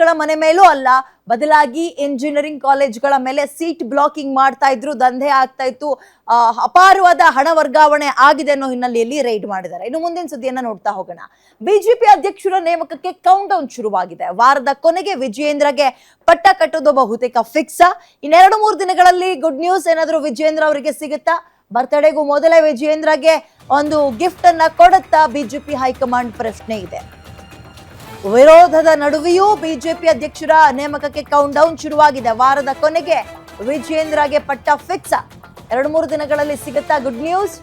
ಗಳ ಮನೆ ಮೇಲೂ ಅಲ್ಲ, ಬದಲಾಗಿ ಇಂಜಿನಿಯರಿಂಗ್ ಕಾಲೇಜ್ಗಳ ಮೇಲೆ ಸೀಟ್ ಬ್ಲಾಕಿಂಗ್ ಮಾಡ್ತಾ ಇದ್ರು, ದಂಧೆ ಆಗ್ತಾ ಇತ್ತು ಅಪಾರವಾದ ಹಣ ವರ್ಗಾವಣೆ ಆಗಿದೆ ಅನ್ನೋ ಹಿನ್ನೆಲೆಯಲ್ಲಿ ರೈಡ್ ಮಾಡಿದ್ದಾರೆ. ಇನ್ನು ಮುಂದಿನ ಸುದ್ದಿಯನ್ನ ನೋಡ್ತಾ ಹೋಗೋಣ. ಬಿಜೆಪಿ ಅಧ್ಯಕ್ಷರ ನೇಮಕಕ್ಕೆ ಕೌಂಟ್ ಡೌನ್ ಶುರುವಾಗಿದೆ. ವಾರದ ಕೊನೆಗೆ ವಿಜಯೇಂದ್ರಗೆ ಪಟ್ಟ ಕಟ್ಟೋದು ಬಹುತೇಕ ಫಿಕ್ಸ್ ಇನ್ನೆರಡು ಮೂರು ದಿನಗಳಲ್ಲಿ ಗುಡ್ ನ್ಯೂಸ್ ಏನಾದರೂ ವಿಜಯೇಂದ್ರ ಅವರಿಗೆ ಸಿಗುತ್ತಾ? ಬರ್ತ್ಡೇಗೂ ಮೊದಲೇ ವಿಜಯೇಂದ್ರಗೆ ಒಂದು ಗಿಫ್ಟ್ ಅನ್ನ ಕೊಡುತ್ತಾ ಬಿಜೆಪಿ ಹೈಕಮಾಂಡ್ ಪ್ರಶ್ನೆ ಇದೆ. ವಿರೋಧದ ನಡುವೆಯೂ ಬಿಜೆಪಿ ಅಧ್ಯಕ್ಷರ ನೇಮಕಕ್ಕೆ ಕೌಂಟ್ ಡೌನ್ ಶುರುವಾಗಿದೆ. ವಾರದ ಕೊನೆಗೆ ವಿಜೇಂದ್ರಗೆ ಪಟ್ಟ ಫಿಕ್ಸ್ ಎರಡು ಮೂರು ದಿನಗಳಲ್ಲಿ ಸಿಗುತ್ತಾ ಗುಡ್ ನ್ಯೂಸ್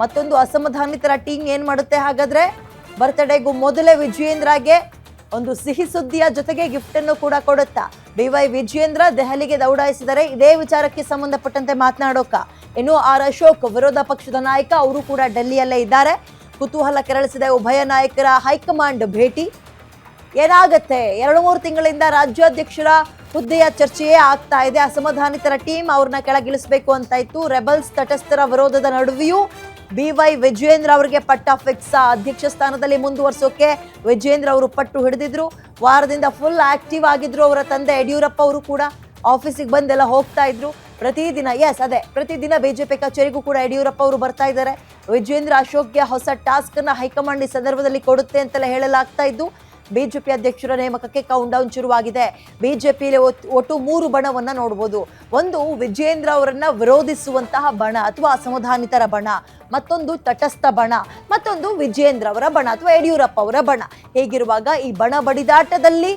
ಮತ್ತೊಂದು ಅಸಮಾಧಾನಿತರ ಟೀಮ್ ಏನ್ ಮಾಡುತ್ತೆ ಹಾಗಾದ್ರೆ? ಬರ್ತ್ಡೇಗೂ ಮೊದಲೇ ವಿಜೇಂದ್ರಗೆ ಒಂದು ಸಿಹಿ ಸುದ್ದಿಯ ಜೊತೆಗೆ ಗಿಫ್ಟ್ ಅನ್ನು ಕೂಡ ಕೊಡುತ್ತಾ. ಬಿ ವೈ ವಿಜಯೇಂದ್ರ ದೆಹಲಿಗೆ ದೌಡಾಯಿಸಿದರೆ ಇದೇ ವಿಚಾರಕ್ಕೆ ಸಂಬಂಧಪಟ್ಟಂತೆ ಮಾತನಾಡೋಕ. ಇನ್ನು ಆರ್ ಅಶೋಕ್ ವಿರೋಧ ಪಕ್ಷದ ನಾಯಕ, ಅವರು ಕೂಡ ಡೆಲ್ಲಿಯಲ್ಲೇ ಇದ್ದಾರೆ. ಕುತೂಹಲ ಕೆರಳಿಸಿದ ಉಭಯ ನಾಯಕರ ಹೈಕಮಾಂಡ್ ಭೇಟಿ. ಏನಾಗತ್ತೆ? ಎರಡು ಮೂರು ತಿಂಗಳಿಂದ ರಾಜ್ಯಾಧ್ಯಕ್ಷರ ಹುದ್ದೆಯ ಚರ್ಚೆಯೇ ಆಗ್ತಾ ಇದೆ. ಅಸಮಾಧಾನಿತರ ಟೀಮ್ ಅವ್ರನ್ನ ಕೆಳಗಿಳಿಸಬೇಕು ಅಂತ ಇತ್ತು ರೆಬಲ್ಸ್ ತಟಸ್ಥರ ವಿರೋಧದ ನಡುವೆಯೂ ಬಿ ವೈ ವಿಜಯೇಂದ್ರ ಅವರಿಗೆ ಪಟ್ಟ ಫಿಕ್ಸ್ ಅಧ್ಯಕ್ಷ ಸ್ಥಾನದಲ್ಲಿ ಮುಂದುವರ್ಸೋಕೆ ವಿಜಯೇಂದ್ರ ಅವರು ಪಟ್ಟು ಹಿಡಿದಿದ್ರು. ವಾರದಿಂದ ಫುಲ್ ಆಕ್ಟಿವ್ ಆಗಿದ್ರು ಅವರ ತಂದೆ ಯಡಿಯೂರಪ್ಪ ಅವರು ಕೂಡ. ಆಫೀಸಿಗೆ ಬಂದೆಲ್ಲ ಹೋಗ್ತಾ ಇದ್ರು. ಪ್ರತಿದಿನ ಎಸ್ ಅದೇ, ಪ್ರತಿದಿನ ಬಿಜೆಪಿ ಕಚೇರಿಗೂ ಕೂಡ ಯಡಿಯೂರಪ್ಪ ಅವರು ಬರ್ತಾ ಇದ್ದಾರೆ. ವಿಜಯೇಂದ್ರ ಅಶೋಕ್ಗೆ ಹೊಸ ಟಾಸ್ಕ್ ಅನ್ನ ಹೈಕಮಾಂಡ್ ಈ ಸಂದರ್ಭದಲ್ಲಿ ಕೊಡುತ್ತೆ ಅಂತೆಲ್ಲ ಹೇಳಲಾಗ್ತಾ ಇದ್ದು ಬಿಜೆಪಿ ಅಧ್ಯಕ್ಷರ ನೇಮಕಕ್ಕೆ ಕೌಂಟ್ ಡೌನ್ ಶುರುವಾಗಿದೆ. ಬಿಜೆಪಿಯಲ್ಲಿ ಒಟ್ಟು ಮೂರು ಬಣವನ್ನ ನೋಡಬಹುದು ಒಂದು ವಿಜೇಂದ್ರ ಅವರನ್ನ ವಿರೋಧಿಸುವಂತಹ ಬಣ ಅಥವಾ ಅಸಮಾಧಾನಿತರ ಬಣ, ಮತ್ತೊಂದು ತಟಸ್ಥ ಬಣ, ಮತ್ತೊಂದು ವಿಜೇಂದ್ರ ಅವರ ಬಣ ಅಥವಾ ಯಡಿಯೂರಪ್ಪ ಅವರ ಬಣ. ಹೇಗಿರುವಾಗ ಈ ಬಣ ಬಡಿದಾಟದಲ್ಲಿ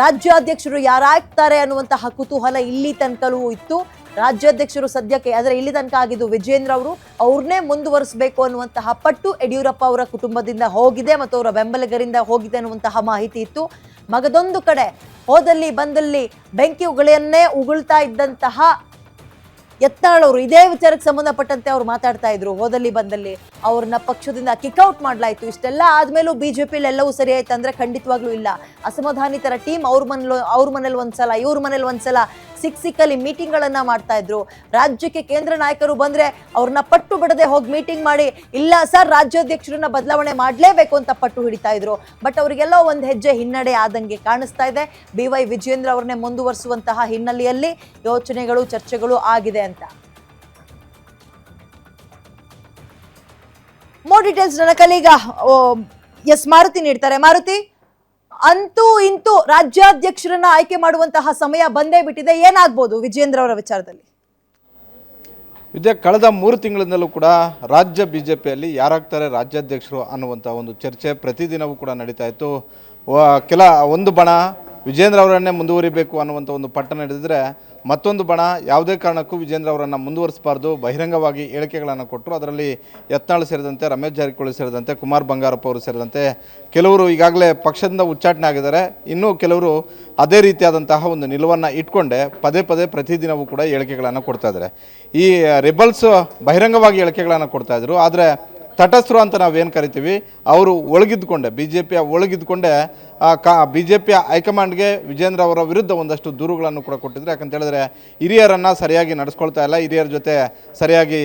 ರಾಜ್ಯಾಧ್ಯಕ್ಷರು ಯಾರಾಗ್ತಾರೆ ಅನ್ನುವಂತಹ ಕುತೂಹಲ ಇಲ್ಲಿ ತನಕಲೂ ಇತ್ತು. ರಾಜ್ಯಾಧ್ಯಕ್ಷರು ಸದ್ಯಕ್ಕೆ, ಆದರೆ ಇಲ್ಲಿ ತನಕ ಆಗಿದ್ದು ವಿಜೇಂದ್ರ ಅವರು, ಅವ್ರನ್ನೇ ಮುಂದುವರಿಸಬೇಕು ಅನ್ನುವಂತಹ ಪಟ್ಟು ಯಡಿಯೂರಪ್ಪ ಅವರ ಕುಟುಂಬದಿಂದ ಹೋಗಿದೆ ಮತ್ತು ಅವರ ಬೆಂಬಲಿಗರಿಂದ ಹೋಗಿದೆ ಅನ್ನುವಂತಹ ಮಾಹಿತಿ ಇತ್ತು. ಮಗದೊಂದು ಕಡೆ, ಹೋದಲ್ಲಿ ಬಂದಲ್ಲಿ ಬೆಂಕಿ ಉಗುಳಿಯನ್ನೇ ಉಗುಳ್ತಾ ಇದ್ದಂತಹ ಎತ್ತಾಳವರು ಇದೇ ವಿಚಾರಕ್ಕೆ ಸಂಬಂಧಪಟ್ಟಂತೆ ಅವ್ರು ಮಾತಾಡ್ತಾ ಇದ್ರು. ಹೋದಲ್ಲಿ ಬಂದಲ್ಲಿ ಅವ್ರನ್ನ ಪಕ್ಷದಿಂದ ಕಿಕ್ಔಟ್ ಮಾಡ್ಲಾಯ್ತು. ಇಷ್ಟೆಲ್ಲ ಆದ್ಮೇಲೂ ಬಿಜೆಪಿಲಿ ಎಲ್ಲವೂ ಸರಿ ಆಯ್ತು ಅಂದ್ರೆ ಖಂಡಿತವಾಗ್ಲೂ ಇಲ್ಲ. ಅಸಮಾಧಾನಿತರ ಟೀಮ್ ಅವ್ರ ಮನೇಲಿ ಅವ್ರ ಮನೇಲಿ ಒಂದ್ಸಲ, ಇವ್ರ ಮನೇಲಿ ಒಂದ್ಸಲ ಸಿಕ್ ಸಿಕ್ಕಲ್ಲಿ ಮೀಟಿಂಗ್ ಗಳನ್ನ ಮಾಡ್ತಾ ಇದ್ರು. ರಾಜ್ಯಕ್ಕೆ ಕೇಂದ್ರ ನಾಯಕರು ಬಂದ್ರೆ ಅವ್ರನ್ನ ಪಟ್ಟು ಬಿಡದೆ ಹೋಗಿ ಮೀಟಿಂಗ್ ಮಾಡಿ, ಇಲ್ಲ ಸರ್ ರಾಜ್ಯಾಧ್ಯಕ್ಷರನ್ನ ಬದಲಾವಣೆ ಮಾಡಲೇಬೇಕು ಅಂತ ಪಟ್ಟು ಹಿಡಿತಾ ಇದ್ರು. ಬಟ್ ಅವರಿಗೆಲ್ಲ ಒಂದು ಹೆಜ್ಜೆ ಹಿನ್ನಡೆ ಆದಂಗೆ ಕಾಣಿಸ್ತಾ ಇದೆ. ಬಿ ವೈ ವಿಜೇಂದ್ರ ಅವ್ರನ್ನೇ ಮುಂದುವರಿಸುವಂತಹ ಹಿನ್ನೆಲೆಯಲ್ಲಿ ಯೋಚನೆಗಳು, ಚರ್ಚೆಗಳು ಆಗಿದೆ ಅಂತ. ಮೋರ್ ಡೀಟೇಲ್ಸ್ ನನ್ನ ಕಲೀಗ ಎಸ್ ಮಾರುತಿ ನೀಡ್ತಾರೆ. ಮಾರುತಿ? ಅಂತೂ ಇಂತೂ ರಾಜ್ಯಾಧ್ಯಕ್ಷರನ್ನ ಆಯ್ಕೆ ಮಾಡುವಂತಹ ಸಮಯ ಬಂದೇ ಬಿಟ್ಟಿದೆ. ಏನಾಗ್ಬೋದು ವಿಜೇಂದ್ರ ಅವರ ವಿಚಾರದಲ್ಲಿ? ಇದೇ ಕಳೆದ ಮೂರು ತಿಂಗಳಿಂದಲೂ ಕೂಡ ರಾಜ್ಯ ಬಿ ಜೆ ಪಿಯಲ್ಲಿ ಯಾರಾಗ್ತಾರೆ ರಾಜ್ಯಾಧ್ಯಕ್ಷರು ಅನ್ನುವಂಥ ಒಂದು ಚರ್ಚೆ ಪ್ರತಿದಿನವೂ ಕೂಡ ನಡೀತಾ ಇತ್ತು. ಕೆಲ, ಒಂದು ಬಣ ವಿಜೇಂದ್ರ ಅವರನ್ನೇ ಮುಂದುವರಿಬೇಕು ಅನ್ನುವಂಥ ಒಂದು ಪಟ್ಟ ನಡೆದಿದ್ರೆ ಮತ್ತೊಂದು ಬಣ ಯಾವುದೇ ಕಾರಣಕ್ಕೂ ವಿಜೇಂದ್ರ ಅವರನ್ನು ಮುಂದುವರಿಸಬಾರ್ದು ಬಹಿರಂಗವಾಗಿ ಹೇಳಿಕೆಗಳನ್ನು ಕೊಟ್ಟರು ಅದರಲ್ಲಿ ಯತ್ನಾಳ್ ಸೇರಿದಂತೆ ರಮೇಶ್ ಜಾರಕಿಹೊಳಿ ಸೇರಿದಂತೆ ಕುಮಾರ್ ಬಂಗಾರಪ್ಪ ಅವರು ಸೇರಿದಂತೆ ಕೆಲವರು ಈಗಾಗಲೇ ಪಕ್ಷದಿಂದ ಉಚ್ಚಾಟನೆ ಆಗಿದ್ದಾರೆ. ಇನ್ನೂ ಕೆಲವರು ಅದೇ ರೀತಿಯಾದಂತಹ ಒಂದು ನಿಲುವನ್ನು ಇಟ್ಕೊಂಡೆ ಪದೇ ಪದೇ ಪ್ರತಿದಿನವೂ ಕೂಡ ಹೇಳಿಕೆಗಳನ್ನು ಕೊಡ್ತಾ ಇದ್ದಾರೆ. ಈ ರಿಬಲ್ಸ್ ಬಹಿರಂಗವಾಗಿ ಹೇಳಿಕೆಗಳನ್ನು ಕೊಡ್ತಾ ಇದ್ರು. ಆದರೆ ತಟಸ್ಥರು ಅಂತ ನಾವೇನು ಕರಿತೀವಿ? ಅವರು ಒಳಗಿದ್ಕೊಂಡೆ ಬಿ ಜೆ ಪಿಯ ಒಳಗಿದ್ದುಕೊಂಡೆ ಆ, ಕಾ ಬಿ ಜೆ ಪಿಯ ಹೈಕಮಾಂಡ್ಗೆ ವಿಜೇಂದ್ರ ಅವರ ವಿರುದ್ಧ ಒಂದಷ್ಟು ದೂರುಗಳನ್ನು ಕೂಡ ಕೊಟ್ಟಿದ್ರು. ಯಾಕಂತ ಹೇಳಿದ್ರೆ ಹಿರಿಯರನ್ನು ಸರಿಯಾಗಿ ನಡೆಸ್ಕೊಳ್ತಾ ಇಲ್ಲ. ಹಿರಿಯರ ಜೊತೆ ಸರಿಯಾಗಿ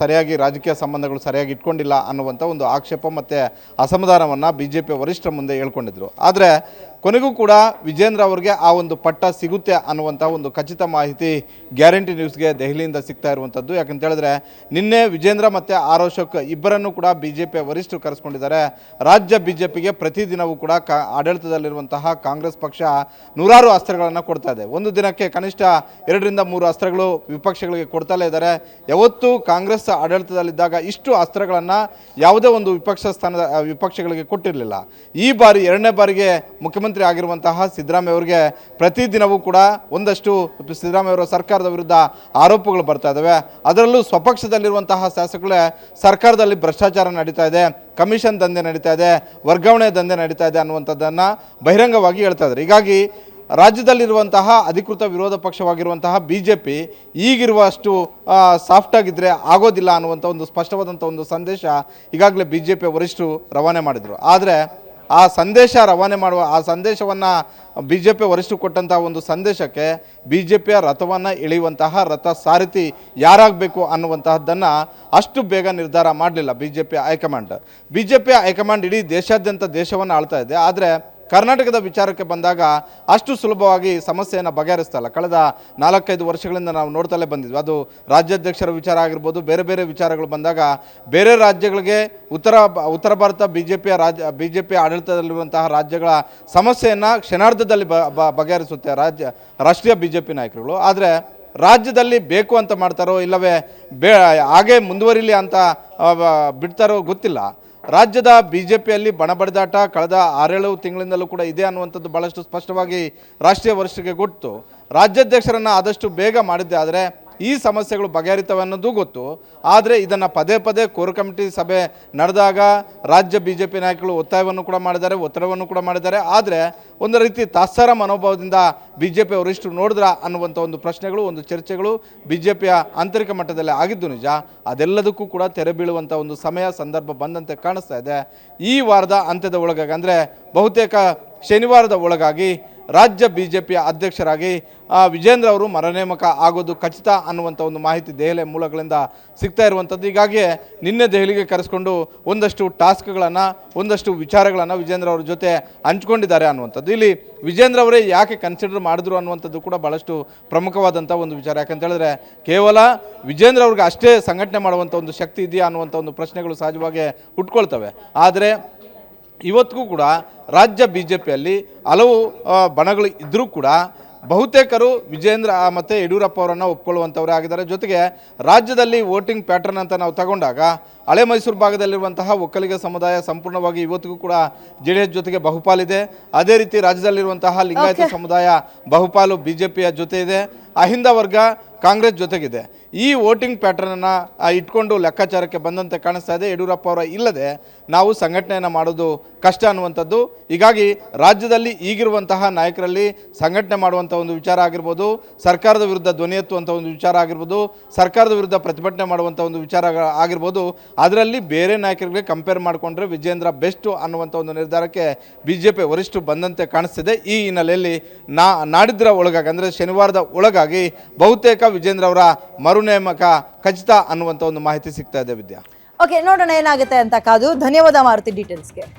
ಸರಿಯಾಗಿ ರಾಜಕೀಯ ಸಂಬಂಧಗಳು ಸರಿಯಾಗಿ ಇಟ್ಕೊಂಡಿಲ್ಲ ಅನ್ನುವಂಥ ಒಂದು ಆಕ್ಷೇಪ ಮತ್ತು ಅಸಮಾಧಾನವನ್ನು ಬಿ ಜೆ ಪಿ ವರಿಷ್ಠರ ಮುಂದೆ ಹೇಳ್ಕೊಂಡಿದ್ರು. ಆದರೆ ಕೊನೆಗೂ ಕೂಡ ವಿಜೇಂದ್ರ ಅವರಿಗೆ ಆ ಒಂದು ಪಟ್ಟ ಸಿಗುತ್ತೆ ಅನ್ನುವಂಥ ಒಂದು ಖಚಿತ ಮಾಹಿತಿ ಗ್ಯಾರಂಟಿ ನ್ಯೂಸ್ಗೆ ದೆಹಲಿಯಿಂದ ಸಿಗ್ತಾ ಇರುವಂಥದ್ದು ಯಾಕಂತ ಹೇಳಿದ್ರೆ ನಿನ್ನೆ ವಿಜೇಂದ್ರ ಮತ್ತು ಆರೋಶಕ್ ಇಬ್ಬರನ್ನು ಕೂಡ ಬಿ ಜೆ ಪಿ ವರಿಷ್ಠರು ಕರೆಸ್ಕೊಂಡಿದ್ದಾರೆ. ರಾಜ್ಯ ಬಿ ಜೆ ಪಿಗೆ ಪ್ರತಿದಿನವೂ ಕೂಡ ಕಾ ಆಡಳಿತದಲ್ಲಿರುವಂತಹ ಕಾಂಗ್ರೆಸ್ ಪಕ್ಷ ನೂರಾರು ಅಸ್ತ್ರಗಳನ್ನು ಕೊಡ್ತಾ ಇದೆ. ಒಂದು ದಿನಕ್ಕೆ ಕನಿಷ್ಠ ಎರಡರಿಂದ ಮೂರು ಅಸ್ತ್ರಗಳು ವಿಪಕ್ಷಗಳಿಗೆ ಕೊಡ್ತಲೇ ಇದ್ದಾರೆ. ಯಾವತ್ತೂ ಕಾಂಗ್ರೆಸ್ ಆಡಳಿತದಲ್ಲಿದ್ದಾಗ ಇಷ್ಟು ಅಸ್ತ್ರಗಳನ್ನು ಯಾವುದೇ ಒಂದು ವಿಪಕ್ಷ ಸ್ಥಾನದ ವಿಪಕ್ಷಗಳಿಗೆ ಕೊಟ್ಟಿರಲಿಲ್ಲ. ಈ ಬಾರಿ ಎರಡನೇ ಬಾರಿಗೆ ಮುಖ್ಯಮಂತ್ರಿ ಆಗಿರುವಂತಹ ಸಿದ್ದರಾಮಯ್ಯ ಅವರಿಗೆ ಪ್ರತಿದಿನವೂ ಕೂಡ ಒಂದಷ್ಟು ಸಿದ್ದರಾಮಯ್ಯ ಅವರ ಸರ್ಕಾರದ ವಿರುದ್ಧ ಆರೋಪಗಳು ಬರ್ತಾ ಇದ್ದಾವೆ ಅದರಲ್ಲೂ ಸ್ವಪಕ್ಷದಲ್ಲಿರುವಂತಹ ಶಾಸಕಗಳೇ ಸರ್ಕಾರದಲ್ಲಿ ಭ್ರಷ್ಟಾಚಾರ ನಡೀತಾ ಇದೆ. ಕಮಿಷನ್ ದಂಧೆ ನಡೀತಾ ಇದೆ, ವರ್ಗಾವಣೆ ದಂಧೆ ನಡೀತಾ ಇದೆ ಅನ್ನುವಂಥದ್ದನ್ನು ಬಹಿರಂಗವಾಗಿ ಹೇಳ್ತಾ ಇದ್ದಾರೆ. ಹೀಗಾಗಿ ರಾಜ್ಯದಲ್ಲಿರುವಂತಹ ಅಧಿಕೃತ ವಿರೋಧ ಪಕ್ಷವಾಗಿರುವಂತಹ ಬಿ ಜೆ ಪಿ ಈಗಿರುವಷ್ಟು ಸಾಫ್ಟ್ ಆಗಿದ್ದರೆ ಆಗೋದಿಲ್ಲ ಅನ್ನುವಂಥ ಒಂದು ಸ್ಪಷ್ಟವಾದಂಥ ಒಂದು ಸಂದೇಶ ಈಗಾಗಲೇ ಬಿ ಜೆ ಪಿಯ ವರಿಷ್ಠರು ರವಾನೆ ಮಾಡಿದರು. ಆದರೆ ಆ ಸಂದೇಶ ರವಾನೆ ಮಾಡುವ, ಆ ಸಂದೇಶವನ್ನು ಬಿ ಜೆ ಪಿ ವರಿಷ್ಠರು ಕೊಟ್ಟಂಥ ಒಂದು ಸಂದೇಶಕ್ಕೆ ಬಿ ಜೆ ಪಿಯ ರಥವನ್ನು ಇಳಿಯುವಂತಹ ರಥ ಸಾರಥಿ ಯಾರಾಗಬೇಕು ಅನ್ನುವಂತಹದ್ದನ್ನು ಅಷ್ಟು ಬೇಗ ನಿರ್ಧಾರ ಮಾಡಲಿಲ್ಲ B J P high command. B J P high command ಇಡೀ ದೇಶಾದ್ಯಂತ ದೇಶವನ್ನು ಆಳ್ತಾ ಇದೆ. ಆದರೆ ಕರ್ನಾಟಕದ ವಿಚಾರಕ್ಕೆ ಬಂದಾಗ ಅಷ್ಟು ಸುಲಭವಾಗಿ ಸಮಸ್ಯೆಯನ್ನು ಬಗೆಹರಿಸ್ತಲ್ಲ ಕಳೆದ ನಾಲ್ಕೈದು ವರ್ಷಗಳಿಂದ ನಾವು ನೋಡ್ತಲೇ ಬಂದಿದ್ವಿ. ಅದು ರಾಜ್ಯಾಧ್ಯಕ್ಷರ ವಿಚಾರ ಆಗಿರ್ಬೋದು, ಬೇರೆ ಬೇರೆ ವಿಚಾರಗಳು ಬಂದಾಗ ಬೇರೆ ರಾಜ್ಯಗಳಿಗೆ ಉತ್ತರ ಉತ್ತರ ಭಾರತ ಬಿ ಜೆ ಪಿಯ ರಾಜ್ಯ ಬಿ ಜೆ ಪಿ ಆಡಳಿತದಲ್ಲಿರುವಂತಹ ರಾಜ್ಯಗಳ ಸಮಸ್ಯೆಯನ್ನು ಕ್ಷಣಾರ್ಧದಲ್ಲಿ ಬಗೆಹರಿಸುತ್ತೆ ರಾಜ್ಯ, ರಾಷ್ಟ್ರೀಯ ಬಿ ಜೆ ಪಿ ನಾಯಕರುಗಳು. ಆದರೆ ರಾಜ್ಯದಲ್ಲಿ ಬೇಕು ಅಂತ ಮಾಡ್ತಾರೋ ಇಲ್ಲವೇ ಬೇ, ಹಾಗೆ ಮುಂದುವರಿಲಿ ಅಂತ ಬಿಡ್ತಾರೋ ಗೊತ್ತಿಲ್ಲ. ರಾಜ್ಯದ ಬಿ ಜೆ ಪಿಯಲ್ಲಿ ಬಣಬಡಿದಾಟ ಕಳೆದ ಆರೇಳು ತಿಂಗಳಿಂದಲೂ ಕೂಡ ಇದೆ ಅನ್ನುವಂಥದ್ದು ಭಾಳಷ್ಟು ಸ್ಪಷ್ಟವಾಗಿ ರಾಷ್ಟ್ರೀಯ ವರಿಷ್ಠರಿಗೆ ಗೊತ್ತು. ರಾಜ್ಯಾಧ್ಯಕ್ಷರನ್ನು ಆದಷ್ಟು ಬೇಗ ಮಾಡಿದ್ದೆ, ಆದರೆ ಈ ಸಮಸ್ಯೆಗಳು ಬಗೆಹರಿತವೆ ಅನ್ನೋದು ಗೊತ್ತು. ಆದರೆ ಇದನ್ನು ಪದೇ ಪದೇ ಕೋರ್ ಕಮಿಟಿ ಸಭೆ ನಡೆದಾಗ ರಾಜ್ಯ ಬಿ ಜೆ ಪಿ ನಾಯಕರು ಒತ್ತಾಯವನ್ನು ಕೂಡ ಮಾಡಿದ್ದಾರೆ, ಒತ್ತಡವನ್ನು ಕೂಡ ಮಾಡಿದ್ದಾರೆ. ಆದರೆ ಒಂದು ರೀತಿ ತಾತ್ಸಾರ ಮನೋಭಾವದಿಂದ ಬಿ ಜೆ ಪಿ ಅವರಿಷ್ಟು ನೋಡಿದ್ರ ಅನ್ನುವಂಥ ಒಂದು ಪ್ರಶ್ನೆಗಳು, ಒಂದು ಚರ್ಚೆಗಳು ಬಿ ಜೆ ಪಿಯ ಆಂತರಿಕ ಮಟ್ಟದಲ್ಲಿ ಆಗಿದ್ದು ನಿಜ. ಅದೆಲ್ಲದಕ್ಕೂ ಕೂಡ ತೆರೆ ಬೀಳುವಂಥ ಒಂದು ಸಮಯ, ಸಂದರ್ಭ ಬಂದಂತೆ ಕಾಣಿಸ್ತಾ ಇದೆ. ಈ ವಾರದ ಅಂತ್ಯದ ಒಳಗಾಗಿ ಅಂದರೆ ಬಹುತೇಕ ಶನಿವಾರದ ಒಳಗಾಗಿ ರಾಜ್ಯ ಬಿ ಜೆ ಪಿಯ ಅಧ್ಯಕ್ಷರಾಗಿ ವಿಜೇಂದ್ರ ಅವರು ಮರನೇಮಕ ಆಗೋದು ಖಚಿತ ಅನ್ನುವಂಥ ಒಂದು ಮಾಹಿತಿ ದೆಹಲಿಯ ಮೂಲಗಳಿಂದ ಸಿಗ್ತಾ ಇರುವಂಥದ್ದು ಹೀಗಾಗಿಯೇ ನಿನ್ನೆ ದೆಹಲಿಗೆ ಕರೆಸ್ಕೊಂಡು ಒಂದಷ್ಟು ಟಾಸ್ಕ್ಗಳನ್ನು, ಒಂದಷ್ಟು ವಿಚಾರಗಳನ್ನು ವಿಜೇಂದ್ರ ಅವ್ರ ಜೊತೆ ಹಂಚ್ಕೊಂಡಿದ್ದಾರೆ ಅನ್ನುವಂಥದ್ದು. ಇಲ್ಲಿ ವಿಜೇಂದ್ರ ಅವರೇ ಯಾಕೆ ಕನ್ಸಿಡರ್ ಮಾಡಿದ್ರು ಅನ್ನುವಂಥದ್ದು ಕೂಡ ಭಾಳಷ್ಟು ಪ್ರಮುಖವಾದಂಥ ಒಂದು ವಿಚಾರ. ಯಾಕಂತೇಳಿದ್ರೆ ಕೇವಲ ವಿಜೇಂದ್ರ ಅವ್ರಿಗೆ ಅಷ್ಟೇ ಸಂಘಟನೆ ಮಾಡುವಂಥ ಒಂದು ಶಕ್ತಿ ಇದೆಯಾ ಅನ್ನುವಂಥ ಒಂದು ಪ್ರಶ್ನೆಗಳು ಸಹಜವಾಗಿ ಹುಟ್ಕೊಳ್ತವೆ. ಆದರೆ ಇವತ್ತಿಗೂ ಕೂಡ ರಾಜ್ಯ ಬಿ ಜೆ ಪಿಯಲ್ಲಿ ಹಲವು ಬಣಗಳು ಇದ್ದರೂ ಕೂಡ ಬಹುತೇಕರು ವಿಜೇಂದ್ರ ಮತ್ತು ಯಡಿಯೂರಪ್ಪ ಅವರನ್ನು ಒಪ್ಕೊಳ್ಳುವಂಥವರೇ ಆಗಿದ್ದಾರೆ. ಜೊತೆಗೆ ರಾಜ್ಯದಲ್ಲಿ ವೋಟಿಂಗ್ ಪ್ಯಾಟರ್ನ್ ಅಂತ ನಾವು ತಗೊಂಡಾಗ ಹಳೆ ಮೈಸೂರು ಭಾಗದಲ್ಲಿರುವಂತಹ ಒಕ್ಕಲಿಗ ಸಮುದಾಯ ಸಂಪೂರ್ಣವಾಗಿ ಇವತ್ತಿಗೂ ಕೂಡ ಜೆ ಡಿ ಎಸ್ ಜೊತೆಗೆ ಬಹುಪಾಲಿದೆ. ಅದೇ ರೀತಿ ರಾಜ್ಯದಲ್ಲಿರುವಂತಹ ಲಿಂಗಾಯತ ಸಮುದಾಯ ಬಹುಪಾಲು ಬಿ ಜೆ ಪಿಯ ಜೊತೆ ಇದೆ ಅಹಿಂದ ವರ್ಗ ಕಾಂಗ್ರೆಸ್ ಜೊತೆಗಿದೆ. ಈ ವೋಟಿಂಗ್ ಪ್ಯಾಟರ್ನನ್ನು ಇಟ್ಕೊಂಡು ಲೆಕ್ಕಾಚಾರಕ್ಕೆ ಬಂದಂತೆ ಕಾಣಿಸ್ತಾ ಇದೆ. ಯಡಿಯೂರಪ್ಪ ಅವರ ಇಲ್ಲದೆ ನಾವು ಸಂಘಟನೆಯನ್ನು ಮಾಡೋದು ಕಷ್ಟ ಅನ್ನುವಂಥದ್ದು. ಹೀಗಾಗಿ ರಾಜ್ಯದಲ್ಲಿ ಈಗಿರುವಂತಹ ನಾಯಕರಲ್ಲಿ ಸಂಘಟನೆ ಮಾಡುವಂಥ ಒಂದು ವಿಚಾರ ಆಗಿರ್ಬೋದು, ಸರ್ಕಾರದ ವಿರುದ್ಧ ಧ್ವನಿ ಎತ್ತುವಂಥ ಒಂದು ವಿಚಾರ ಆಗಿರ್ಬೋದು, ಸರ್ಕಾರದ ವಿರುದ್ಧ ಪ್ರತಿಭಟನೆ ಮಾಡುವಂಥ ಒಂದು ವಿಚಾರ ಆಗಿರ್ಬೋದು, ಅದರಲ್ಲಿ ಬೇರೆ ನಾಯಕರಿಗೆ ಕಂಪೇರ್ ಮಾಡಿಕೊಂಡ್ರೆ ವಿಜೇಂದ್ರ ಬೆಸ್ಟು ಅನ್ನುವಂಥ ಒಂದು ನಿರ್ಧಾರಕ್ಕೆ ಬಿ ಜೆ ಪಿ ವರಿಷ್ಠರು ಬಂದಂತೆ ಕಾಣಿಸ್ತಿದೆ. ಈ ಹಿನ್ನೆಲೆಯಲ್ಲಿ ನಾ, ನಾಡಿದ್ರ ಒಳಗಾಗಿ ಅಂದರೆ ಶನಿವಾರದ ಒಳಗಾಗಿ ಬಹುತೇಕ ವಿಜೇಂದ್ರ ಅವರ ಮರುನೇಮಕ ಖಚಿತ ಅನ್ನುವಂಥ ಒಂದು ಮಾಹಿತಿ ಸಿಗ್ತಾ ಇದೆ ವಿದ್ಯಾ. ಓಕೆ ನೋಡೋಣ ಏನಾಗುತ್ತೆ ಅಂತ ಕಾದು. ಧನ್ಯವಾದ ಮಾರುತಿ ಡೀಟೇಲ್ಸ್ಗೆ.